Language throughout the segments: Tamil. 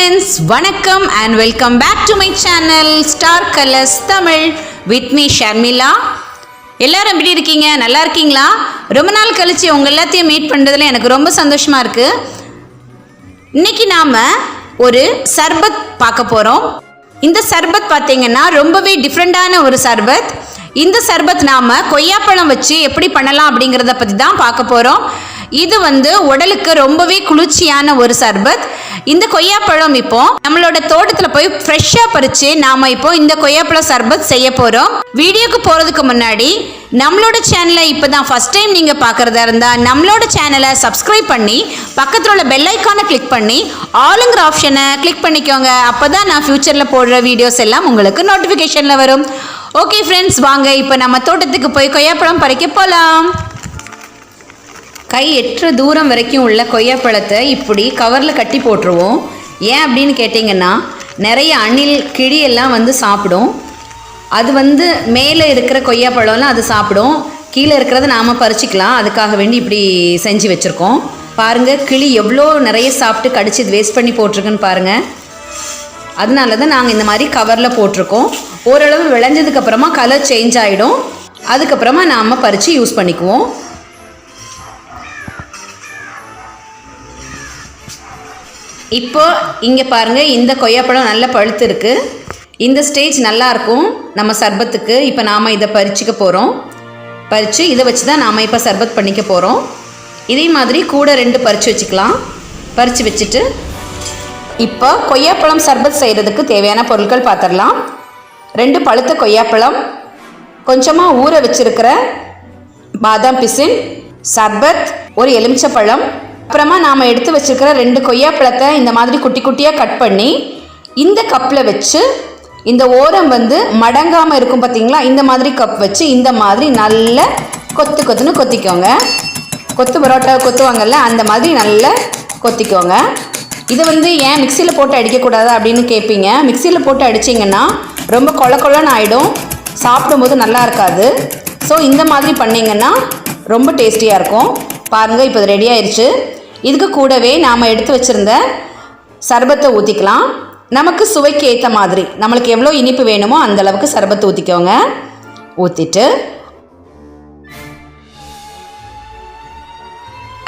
ஃப்ரெண்ட்ஸ் வணக்கம் and welcome back to my channel star colours Tamil with me Sharmila எல்லாரும் எப்படி இருக்கீங்க? நல்லா இருக்கீங்களா? ரொம்ப நாள் கழிச்சு உங்க எல்லாத்தையும் மீட் பண்ணுறதுல எனக்கு ரொம்ப சந்தோஷமா இருக்குது இன்னைக்கு நாம் ஒரு சர்பத் பார்க்க போகிறோம் இந்த சர்பத் பார்த்தீங்கன்னா ரொம்பவே டிஃப்ரெண்டான ஒரு சர்பத். இந்த சர்பத் நாம் கொய்யாப்பழம் வச்சு எப்படி பண்ணலாம் அப்படிங்கிறத பற்றி தான் பார்க்க போகிறோம் இது வந்து உடலுக்கு ரொம்பவே குளிர்ச்சியான ஒரு சர்பத். இந்த கொய்யாப்பழம் இப்போ நம்மளோட தோட்டத்தில் போய் ஃப்ரெஷ்ஷாக பறித்து நாம இப்போ இந்த கொய்யாப்பழம் சர்பத் செய்ய போகிறோம் வீடியோக்கு போகிறதுக்கு முன்னாடி நம்மளோட சேனலை இப்போ தான் ஃபஸ்ட் டைம் நீங்கள் பார்க்குறதா இருந்தால் நம்மளோட சேனலை சப்ஸ்கிரைப் பண்ணி பக்கத்தில் உள்ள பெல் ஐக்கானை கிளிக் பண்ணி ஆளுங்கிற ஆப்ஷனை கிளிக் பண்ணிக்கோங்க. அப்போ தான் நான் ஃப்யூச்சரில் போடுற வீடியோஸ் எல்லாம் உங்களுக்கு நோட்டிஃபிகேஷனில் வரும். ஓகே ஃப்ரெண்ட்ஸ் வாங்க இப்போ நம்ம தோட்டத்துக்கு போய் கொய்யாப்பழம் பறிக்க போகலாம் கை எட்டுற தூரம் வரைக்கும் உள்ள கொய்யாப்பழத்தை இப்படி கவரில் கட்டி போட்டுருவோம். ஏன் அப்படின்னு கேட்டிங்கன்னா நிறைய அணில் கிழியெல்லாம் வந்து சாப்பிடும். அது வந்து மேலே இருக்கிற கொய்யாப்பழம்லாம் அது சாப்பிடும். கீழே இருக்கிறத நாம் பறிச்சிக்கலாம். அதுக்காக வேண்டி இப்படி செஞ்சு வச்சுருக்கோம். பாருங்கள் கிளி எவ்வளோ நிறைய சாப்பிட்டு கடிச்சு இது வேஸ்ட் பண்ணி போட்டிருக்குன்னு பாருங்கள் அதனால தான் நாங்கள் இந்த மாதிரி கவரில் போட்டிருக்கோம். ஓரளவு விளைஞ்சதுக்கப்புறமா கலர் சேஞ்ச் ஆகிடும் அதுக்கப்புறமா நாம் பறித்து யூஸ் பண்ணிக்குவோம். இப்போ இங்கே பாருங்கள் இந்த கொய்யாப்பழம் நல்ல பழுத்து இருக்குது இந்த ஸ்டேஜ் நல்லாயிருக்கும் நம்ம சர்பத்துக்கு. இப்போ நாம் இதை பறிச்சுக்க போகிறோம் பறித்து இதை வச்சு தான் நாம் இப்போ சர்பத் பண்ணிக்க போகிறோம் இதே மாதிரி கூட ரெண்டு பறித்து வச்சுக்கலாம். பறித்து வச்சுட்டு இப்போ கொய்யாப்பழம் சர்பத் செய்கிறதுக்கு தேவையான பொருட்கள் பார்த்துடலாம் ரெண்டு பழுத்த கொய்யாப்பழம் கொஞ்சமாக ஊற வச்சுருக்கிற பாதாம் பிசின் சர்பத் ஒரு எலுமிச்சப்பழம் அப்புறமா நாம் எடுத்து வச்சிருக்கிற ரெண்டு கொய்யாப்பழத்தை இந்த மாதிரி குட்டி குட்டியாக கட் பண்ணி இந்த கப்பில் வச்சு இந்த ஓரம் வந்து மடங்காமல் இருக்கும் பார்த்தீங்களா இந்த மாதிரி கப் வச்சு இந்த மாதிரி நல்ல கொத்து கொத்துன்னு கொத்திக்கோங்க. கொத்து பரோட்டா கொத்துவாங்கல்ல அந்த மாதிரி நல்லா கொத்திக்கோங்க. இதை வந்து ஏன் மிக்சியில் போட்டு அடிக்கக்கூடாது அப்படின்னு கேட்பீங்க மிக்சியில் போட்டு அடிச்சிங்கன்னா ரொம்ப கொல கொலன்னு ஆகிடும் சாப்பிடும்போது நல்லா இருக்காது. ஸோ இந்த மாதிரி பண்ணிங்கன்னா ரொம்ப டேஸ்டியாக இருக்கும். பாருங்கள் இப்போ ரெடி ஆயிடுச்சு இதுக்கு கூடவே நாம் எடுத்து வச்சுருந்த சர்பத்தை ஊற்றிக்கலாம் நமக்கு சுவைக்கு ஏற்ற மாதிரி நம்மளுக்கு எவ்வளோ இனிப்பு வேணுமோ அந்த அளவுக்கு சர்பத்தை ஊற்றிக்கோங்க ஊற்றிட்டு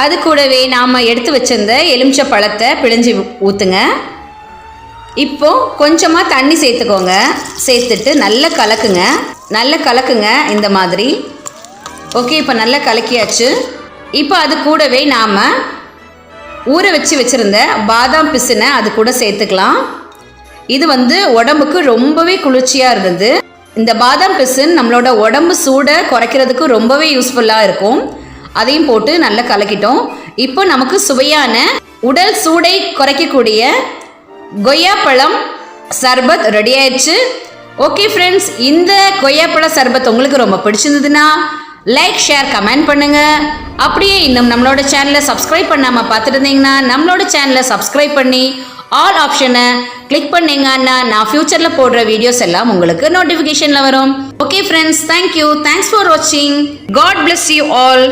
அது கூடவே நாம் எடுத்து வச்சிருந்த எலுமிச்சை பழத்தை பிழிஞ்சு ஊற்றுங்க இப்போ கொஞ்சமாக தண்ணி சேர்த்துக்கோங்க. சேர்த்துட்டு நல்லா கலக்குங்க. நல்லா கலக்குங்க இந்த மாதிரி. ஓகே இப்போ நல்லா கலக்கியாச்சு. இப்போ அது கூடவே நாம் ஊற வச்சு வச்சுருந்த பாதாம் பிசினை அது கூட சேர்த்துக்கலாம். இது வந்து உடம்புக்கு ரொம்பவே குளிர்ச்சியாக இருந்தது. இந்த பாதாம் பிசின் நம்மளோட உடம்பு சூடை குறைக்கிறதுக்கு ரொம்பவே யூஸ்ஃபுல்லாக இருக்கும். அதையும் போட்டு நல்லா கலக்கிட்டோம். இப்போ நமக்கு சுவையான உடல் சூடை குறைக்கக்கூடிய கொய்யாப்பழம் சர்பத் ரெடி ஆயிடுச்சு. ஓகே ஃப்ரெண்ட்ஸ் இந்த கொய்யாப்பழ சர்பத் உங்களுக்கு ரொம்ப பிடிச்சிருந்ததுன்னா லைக் ஷேர் கமெண்ட் பண்ணுங்க. அப்படியே இன்னும் நம்மளோட சேனலை சப்ஸ்கிரைப் பண்ணாமல் பார்த்துருந்தீங்கன்னா நம்மளோட சேனலை சப்ஸ்கிரைப் பண்ணி ஆல் ஆப்ஷனை கிளிக் பண்ணீங்கன்னா நான் ஃப்யூச்சரில் போடுற வீடியோஸ் எல்லாம் உங்களுக்கு நோட்டிஃபிகேஷனில் வரும். Okay friends thank you thanks for வாட்சிங் காட் பிளஸ் யூ ஆல்